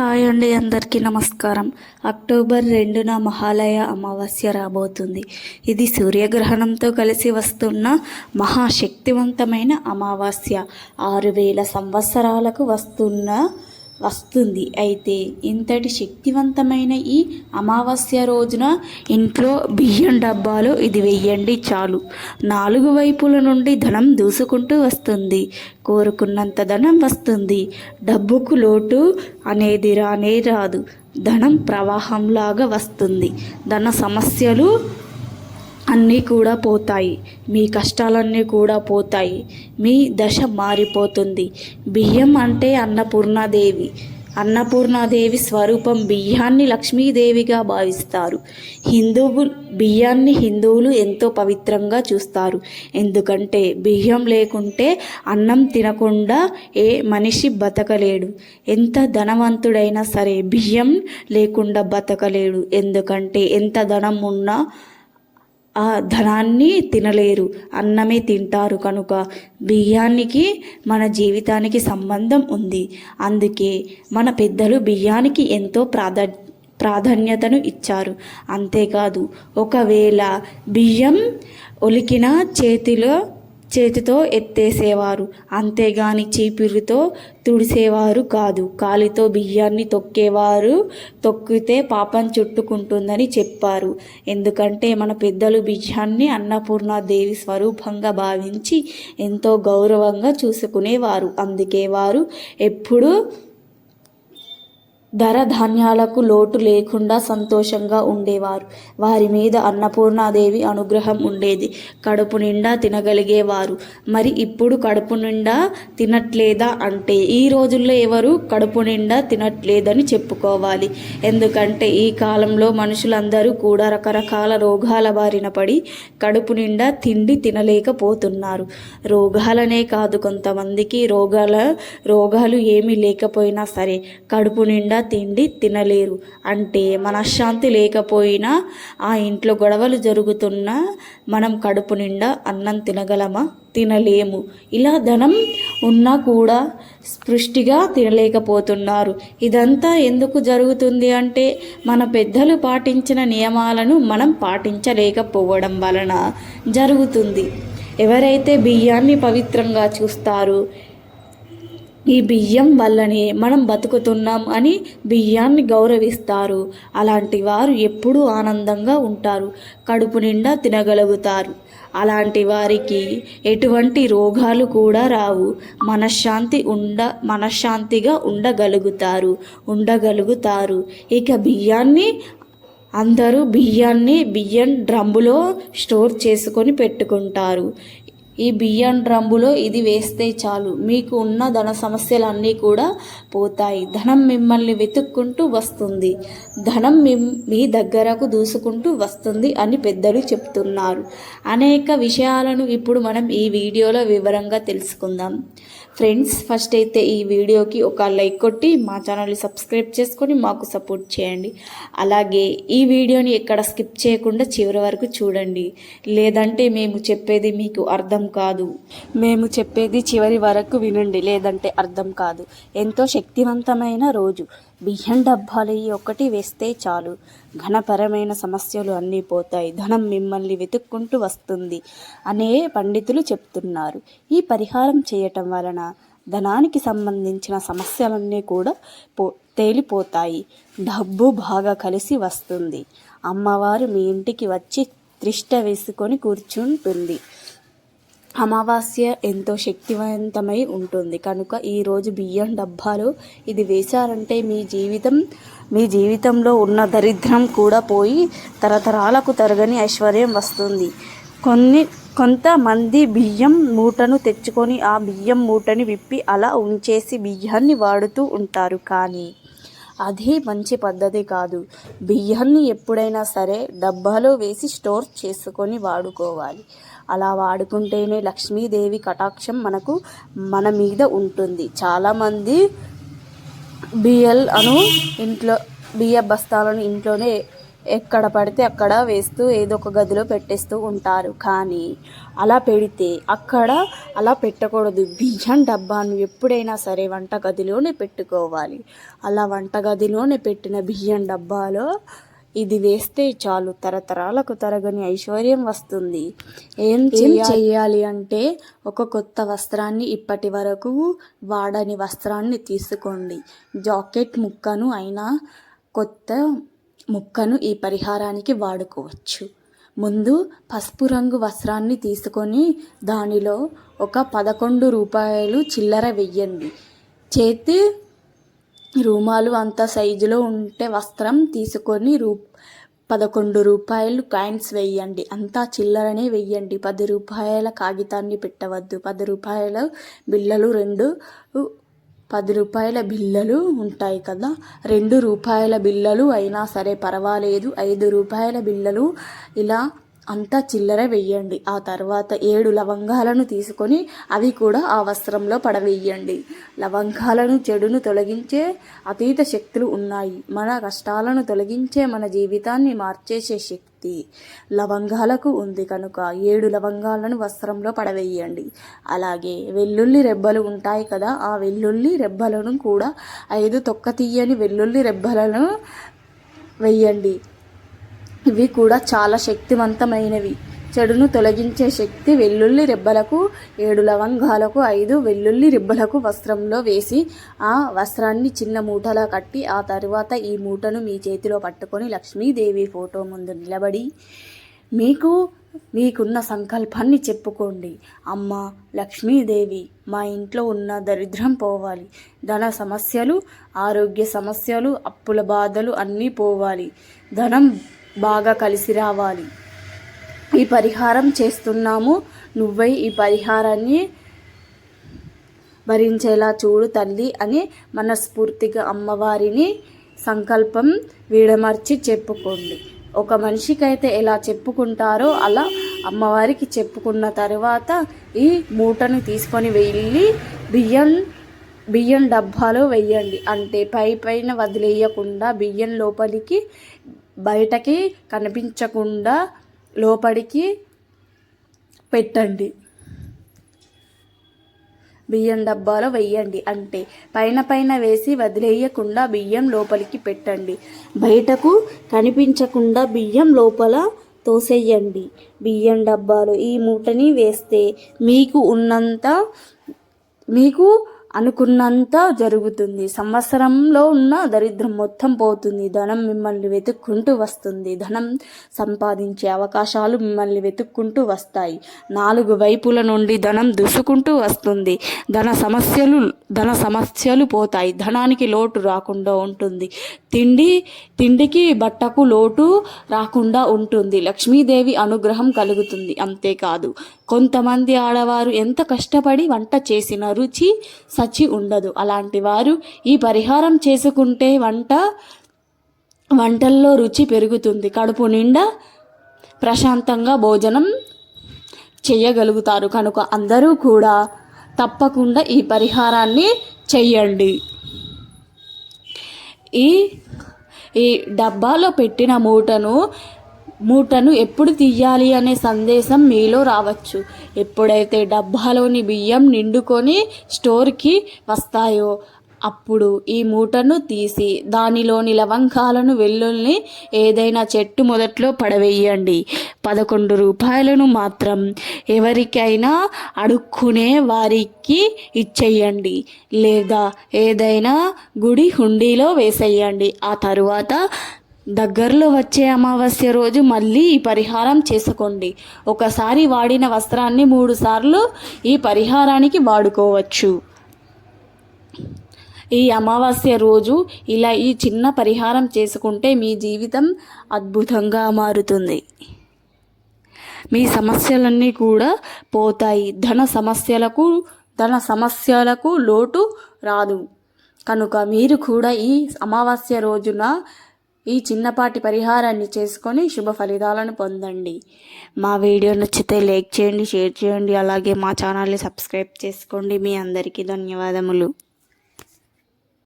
Hi అండి అందరికీ నమస్కారం. అక్టోబర్ రెండున మహాలయ అమావాస్య రాబోతుంది. ఇది సూర్యగ్రహణంతో కలిసి వస్తున్న మహాశక్తివంతమైన అమావాస్య. ఆరు వేల సంవత్సరాలకు వస్తున్న వస్తుంది. అయితే ఇంతటి శక్తివంతమైన ఈ అమావాస్య రోజున ఇంట్లో బియ్యం డబ్బాలో ఇది వెయ్యండి చాలు. నాలుగు వైపుల నుండి ధనం దూసుకుంటూ వస్తుంది. కోరుకున్నంత ధనం వస్తుంది. డబ్బుకు లోటు అనేది రానే రాదు ధనం ప్రవాహంలాగా వస్తుంది. ధన సమస్యలు అన్నీ కూడా పోతాయి. మీ కష్టాలన్నీ కూడా పోతాయి. మీ దశ మారిపోతుంది. బియ్యం అంటే అన్నపూర్ణాదేవి. అన్నపూర్ణాదేవి స్వరూపం బియ్యాన్ని లక్ష్మీదేవిగా భావిస్తారు. హిందువు బియ్యాన్ని హిందువులు ఎంతో పవిత్రంగా చూస్తారు. ఎందుకంటే బియ్యం లేకుంటే అన్నం తినకుండా ఏ మనిషి బతకలేడు. ఎంత ధనవంతుడైనా సరే బియ్యం లేకుండా బతకలేడు. ఎందుకంటే ఎంత ధనం ఉన్నా ఆ ధనాన్ని తినలేరు అన్నమే తింటారు కనుక బియ్యానికి మన జీవితానికి సంబంధం ఉంది. అందుకే మన పెద్దలు బియ్యానికి ఎంతో ప్రాధా ప్రాధాన్యతను ఇచ్చారు. అంతేకాదు ఒకవేళ బియ్యం ఒలికిన చేతిలో చేతితో ఎత్తేసేవారు. అంతేగాని చీపిరితో తుడిసేవారు కాదు. కాలితో బియ్యాన్ని తొక్కేవారు తొక్కితే పాపం చుట్టుకుంటుందని చెప్పారు. ఎందుకంటే మన పెద్దలు బియ్యాన్ని అన్నపూర్ణాదేవి స్వరూపంగా భావించి ఎంతో గౌరవంగా చూసుకునేవారు. అందుకే వారు ఎప్పుడూ ధర ధాన్యాలకు లోటు లేకుండా సంతోషంగా ఉండేవారు. వారి మీద అన్నపూర్ణాదేవి అనుగ్రహం ఉండేది. కడుపు నిండా తినగలిగేవారు. మరి ఇప్పుడు కడుపు నిండా తినట్లేదా అంటే ఈ రోజుల్లో ఎవరు కడుపు నిండా తినట్లేదని చెప్పుకోవాలి. ఎందుకంటే ఈ కాలంలో మనుషులందరూ కూడా రకరకాల రోగాల బారిన పడి కడుపు నిండా తిండి తినలేకపోతున్నారు. రోగాలనే కాదు కొంతమందికి రోగాల రోగాలు ఏమీ లేకపోయినా సరే కడుపు నిండా తిండి తినలేరు. అంటే మనశ్శాంతి లేకపోయినా ఆ ఇంట్లో గొడవలు జరుగుతున్నా మనం కడుపు నిండా అన్నం తినగలమా? తినలేము. ఇలా ధనం ఉన్నా కూడా స్పృష్టిగా తినలేకపోతున్నారు. ఇదంతా ఎందుకు జరుగుతుంది అంటే మన పెద్దలు పాటించిన నియమాలను మనం పాటించలేకపోవడం వలన జరుగుతుంది. ఎవరైతే బియ్యాన్ని పవిత్రంగా చూస్తారు ఈ బియ్యం వల్లనే మనం బతుకుతున్నాం అని బియ్యాన్ని గౌరవిస్తారు. అలాంటి వారు ఎప్పుడూ ఆనందంగా ఉంటారు కడుపు నిండా తినగలుగుతారు. అలాంటి వారికి ఎటువంటి రోగాలు కూడా రావు. మనశ్శాంతి ఉండ మనశ్శాంతిగా ఉండగలుగుతారు ఉండగలుగుతారు. ఇక బియ్యాన్ని అందరూ బియ్యాన్ని బియ్యం డ్రమ్ములో స్టోర్ చేసుకొని పెట్టుకుంటారు. ఈ బియ్యం డ్రమ్ములో ఇది వేస్తే చాలు. మీకు ఉన్న ధన సమస్యలన్నీ కూడా పోతాయి. ధనం మిమ్మల్ని వెతుక్కుంటూ వస్తుంది. ధనం మీ మీ దగ్గరకు దూసుకుంటూ వస్తుంది అని పెద్దలు చెప్తున్నారు. అనేక విషయాలను ఇప్పుడు మనం ఈ వీడియోలో వివరంగా తెలుసుకుందాం. ఫ్రెండ్స్ ఫస్ట్ అయితే ఈ వీడియోకి ఒక లైక్ కొట్టి మా ఛానల్ని సబ్స్క్రైబ్ చేసుకొని మాకు సపోర్ట్ చేయండి. అలాగే ఈ వీడియోని ఎక్కడ స్కిప్ చేయకుండా చివరి వరకు చూడండి. లేదంటే మేము చెప్పేది మీకు అర్థం కాదు. మేము చెప్పేది చివరి వరకు వినండి లేదంటే అర్థం కాదు. ఎంతో శక్తివంతమైన రోజు. బియ్యం డబ్బాలు ఒకటి వేస్తే చాలు. ఘనపరమైన సమస్యలు అన్నీ పోతాయి. ధనం మిమ్మల్ని వెతుక్కుంటూ వస్తుంది అనే పండితులు చెప్తున్నారు. ఈ పరిహారం చేయటం వలన ధనానికి సంబంధించిన సమస్యలన్నీ కూడా పో తేలిపోతాయి. డబ్బు బాగా కలిసి వస్తుంది. అమ్మవారు మీ ఇంటికి వచ్చి త్రిష్ట వేసుకొని కూర్చుంటుంది. అమావాస్య ఎంతో శక్తివంతమై ఉంటుంది. కనుక ఈరోజు బియ్యం డబ్బాలు ఇది వేశారంటే మీ జీవితం మీ జీవితంలో ఉన్న దరిద్రం కూడా పోయి తరతరాలకు తరగని ఐశ్వర్యం వస్తుంది. కొన్ని కొంతమంది బియ్యం మూటను తెచ్చుకొని ఆ బియ్యం మూటని విప్పి అలా ఉంచేసి బియ్యాన్ని వాడుతూ ఉంటారు. కానీ అది మంచి పద్ధతి కాదు. బియ్యాన్ని ఎప్పుడైనా సరే డబ్బాలో వేసి స్టోర్ చేసుకొని వాడుకోవాలి. అలా వాడుకుంటేనే లక్ష్మీదేవి కటాక్షం మనకు మన మీద ఉంటుంది. చాలామంది బియ్యల్ అను ఇంట్లో బియ్య బస్తాలను ఇంట్లోనే ఎక్కడ పడితే అక్కడ వేస్తూ ఏదో ఒక గదిలో పెట్టేస్తూ ఉంటారు. కానీ అలా పెడితే అక్కడ అలా పెట్టకూడదు. బియ్యం డబ్బాను ఎప్పుడైనా సరే వంట గదిలోనే పెట్టుకోవాలి. అలా వంట గదిలోనే పెట్టిన బియ్యం డబ్బాలో ఇది వేస్తే చాలు తరతరాలకు తరగని ఐశ్వర్యం వస్తుంది. ఏం చెయ్యాలి అంటే ఒక కొత్త వస్త్రాన్ని ఇప్పటి వరకు వాడని వస్త్రాన్ని తీసుకోండి. జాకెట్ ముక్కను అయినా కొత్త ముక్కను ఈ పరిహారానికి వాడుకోవచ్చు. ముందు పసుపు రంగు వస్త్రాన్ని తీసుకొని దానిలో ఒక పదకొండు రూపాయలు చిల్లర వెయ్యండి. చేతి రూమాలు అంత సైజులో ఉంటే వస్త్రం తీసుకొని రూ పదకొండు రూపాయలు కాయిన్స్ వెయ్యండి అంతా చిల్లరనే వెయ్యండి పది రూపాయల కాగితాన్ని పెట్టవద్దు. పది రూపాయల బిళ్ళలు రెండు పది రూపాయల బిళ్ళలు ఉంటాయి కదా. రెండు రూపాయల బిళ్ళలు అయినా సరే పర్వాలేదు. ఐదు రూపాయల బిళ్ళలు ఇలా అంతా చిల్లర వెయ్యండి. ఆ తర్వాత ఏడు లవంగాలను తీసుకొని అవి కూడా ఆ వస్త్రంలో పడవేయండి. లవంగాలను చెడును తొలగించే అతీత శక్తులు ఉన్నాయి. మన కష్టాలను తొలగించే మన జీవితాన్ని మార్చేసే శక్తి లవంగాలకు ఉంది కనుక ఏడు లవంగాలను వస్త్రంలో పడవేయండి. అలాగే వెల్లుల్లి రెబ్బలు ఉంటాయి కదా ఆ వెల్లుల్లి రెబ్బలను కూడా ఐదు తొక్క తీయని వెల్లుల్లి రెబ్బలను వెయ్యండి. ఇవి కూడా చాలా శక్తివంతమైనవి. చెడును తొలగించే శక్తి వెల్లుల్లి రెబ్బలకు ఏడు లవంగాలకు ఐదు వెల్లుల్లి రెబ్బలకు వస్త్రంలో వేసి ఆ వస్త్రాన్ని చిన్న మూటలా కట్టి ఆ తరువాత ఈ మూటను మీ చేతిలో పట్టుకొని లక్ష్మీదేవి ఫోటో ముందు నిలబడి మీకు మీకున్న సంకల్పాన్ని చెప్పుకోండి. అమ్మ లక్ష్మీదేవి మా ఇంట్లో ఉన్న దరిద్రం పోవాలి. ధన సమస్యలు ఆరోగ్య సమస్యలు అప్పుల బాధలు అన్నీ పోవాలి. ధనం బాగా కలిసి రావాలి. ఈ పరిహారం చేస్తున్నాము. నువ్వై ఈ పరిహారాన్ని భరించేలా చూడు తల్లి అని మనస్ఫూర్తిగా అమ్మవారిని సంకల్పం వీడమర్చి చెప్పుకోండి. ఒక మనిషికైతే ఎలా చెప్పుకుంటారో అలా అమ్మవారికి చెప్పుకున్న తర్వాత ఈ మూటను తీసుకొని వెళ్ళి బియ్యం బియ్యం డబ్బాలో వెయ్యండి. అంటే పై పైన వదిలేయకుండా బియ్యం లోపలికి బయటకి కనిపించకుండా లోపలికి పెట్టండి. బియ్యం డబ్బాలో వేయండి. అంటే పైన పైన వేసి వదిలేయకుండా బియ్యం లోపలికి పెట్టండి. బయటకు కనిపించకుండా బియ్యం లోపల తోసేయండి. బియ్యం డబ్బాలు ఈ మూటని వేస్తే మీకు ఉన్నంత మీకు అనుకున్నంత జరుగుతుంది. సంవత్సరంలో ఉన్న దరిద్రం మొత్తం పోతుంది. ధనం మిమ్మల్ని వెతుక్కుంటూ వస్తుంది. ధనం సంపాదించే అవకాశాలు మిమ్మల్ని వెతుక్కుంటూ వస్తాయి. నాలుగు వైపుల నుండి ధనం దుసుకుంటూ వస్తుంది. ధన సమస్యలు ధన సమస్యలు పోతాయి. ధనానికి లోటు రాకుండా ఉంటుంది. తిండి తిండికి బట్టకు లోటు రాకుండా ఉంటుంది. లక్ష్మీదేవి అనుగ్రహం కలుగుతుంది. అంతేకాదు కొంతమంది ఆడవారు ఎంత కష్టపడి వంట చేసిన రుచి సచి ఉండదు. అలాంటి వారు ఈ పరిహారం చేసుకుంటే వంట వంటల్లో రుచి పెరుగుతుంది. కడుపు నిండా ప్రశాంతంగా భోజనం చేయగలుగుతారు. కనుక అందరూ కూడా తప్పకుండా ఈ పరిహారాన్ని చెయ్యండి ఈ ఈ డబ్బాలో పెట్టిన మూటను మూటను ఎప్పుడు తీయాలి అనే సందేశం మీలో రావచ్చు. ఎప్పుడైతే డబ్బాలోని బియ్యం నిండుకొని స్టోర్కి వస్తాయో అప్పుడు ఈ మూటను తీసి దానిలోని లవంగాలను వెల్లుల్ని ఏదైనా చెట్టు మొదట్లో పడవేయండి. పదకొండు రూపాయలను మాత్రం ఎవరికైనా అడుక్కునే వారికి ఇచ్చేయండి. లేదా ఏదైనా గుడి హుండీలో వేసేయండి. ఆ తరువాత దగ్గరలో వచ్చే అమావాస్య రోజు మళ్ళీ ఈ పరిహారం చేసుకోండి. ఒకసారి వాడిన వస్త్రాన్ని మూడుసార్లు ఈ పరిహారానికి వాడుకోవచ్చు. ఈ అమావాస్య రోజు ఇలా ఈ చిన్న పరిహారం చేసుకుంటే మీ జీవితం అద్భుతంగా మారుతుంది. మీ సమస్యలన్నీ కూడా పోతాయి. ధన సమస్యలకు ధన సమస్యలకు లోటు రాదు. కనుక మీరు కూడా ఈ అమావాస్య రోజున ఈ చిన్నపాటి పరిహారాన్ని చేసుకొని శుభ ఫలితాలను పొందండి. మా వీడియో నచ్చితే లైక్ చేయండి షేర్ చేయండి. అలాగే మా ఛానల్ని సబ్స్క్రైబ్ చేసుకోండి. మీ అందరికీ ధన్యవాదములు.